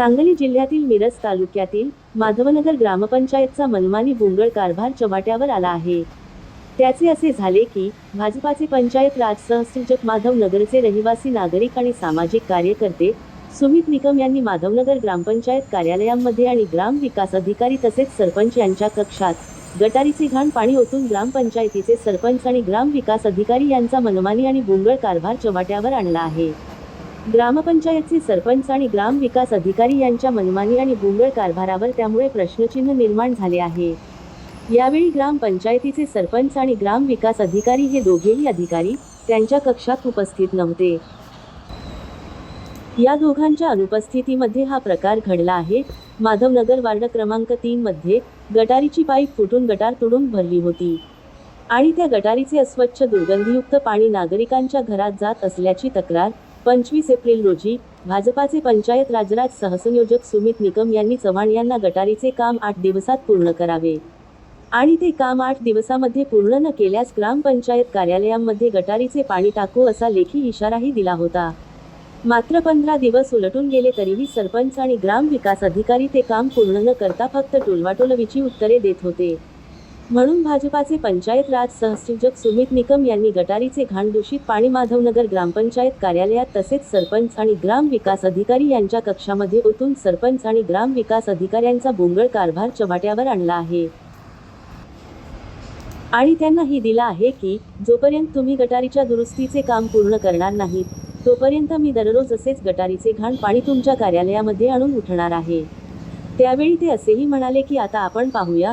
सांगली जिल्ह्यातील मिरज तालुक्यातील माधवनगर ग्रामपंचायतचा मनमानी बोंगळ कारभार चव्हाट्यावर आला आहे. त्याचे असे झाले की भाजपाचे पंचायत राज सहसंयोजक माधव नगरचे रहिवासी नागरिक आणि सामाजिक कार्यकर्ते सुमित निकम यांनी माधवनगर ग्रामपंचायत कार्यालयांमध्ये आणि ग्राम विकास अधिकारी तसेच सरपंच यांच्या कक्षात गटारीचे घाण पाणी ओतून ग्रामपंचायतीचे सरपंच आणि ग्राम विकास अधिकारी यांचा मनमानी आणि बोंगळ कारभार चव्हाट्यावर आणला आहे. ग्रामपंचायतचे सरपंच आणि ग्राम विकास अधिकारी यांच्या मनमानी आणि बुंगळ कारभारावर त्यामुळे प्रश्नचिन्ह निर्माण झाले आहे. यावेळी ग्रामपंचायतीचे सरपंच आणि ग्राम विकास अधिकारी हे दोघेही अधिकारी त्यांच्या कक्षात उपस्थित नव्हते. या दोघांच्या अनुपस्थितीमध्ये हा प्रकार घडला आहे. माधवनगर वार्ड क्रमांक तीन मध्ये गटारीची पाईप फुटून गटार तुडून भरली होती आणि त्या गटारीचे अस्वच्छ दुर्गंधीयुक्त पाणी नागरिकांच्या घरात जात असल्याची तक्रार पंचवीस एप्रिल रोजी भाजपाचे पंचायत राजराज सहसंयोजक सुमित निकम यांनी चव्हाण यांना गटारीचे काम आठ दिवसात पूर्ण करावे. आणि ते काम आठ दिवसामध्ये पूर्ण न केल्यास ग्रामपंचायत कार्यालयांमध्ये गटारीचे पाणी टाकू असा लेखी इशाराही दिला होता. मात्र पंधरा दिवस उलटून गेले तरीही सरपंच आणि ग्राम विकास अधिकारी ते काम पूर्ण न करता फक्त टोलवाटोलवीची उत्तरे देत होते. म्हणून भाजपाचे पंचायत राज सहसंयोजक सुमित निकम यांनी गटारीचे घाण दूषित पाणी माधवनगर ग्रामपंचायत कार्यालयात तसेच सरपंच आणि ग्राम विकास अधिकारी यांच्या कक्षामध्ये ओतून सरपंच आणि ग्राम विकास अधिकाऱ्यांचा बोंगळ कारभार चव्हाट्यावर आणला आहे. आणि त्यांना ही दिला आहे की जोपर्यंत तुम्ही गटारीच्या दुरुस्तीचे काम पूर्ण करणार नाहीत तोपर्यंत मी दररोज असेच गटारीचे घाण पाणी तुमच्या कार्यालयामध्ये आणून उठणार आहे. त्यावेळी ते असेही म्हणाले की आता आपण पाहूया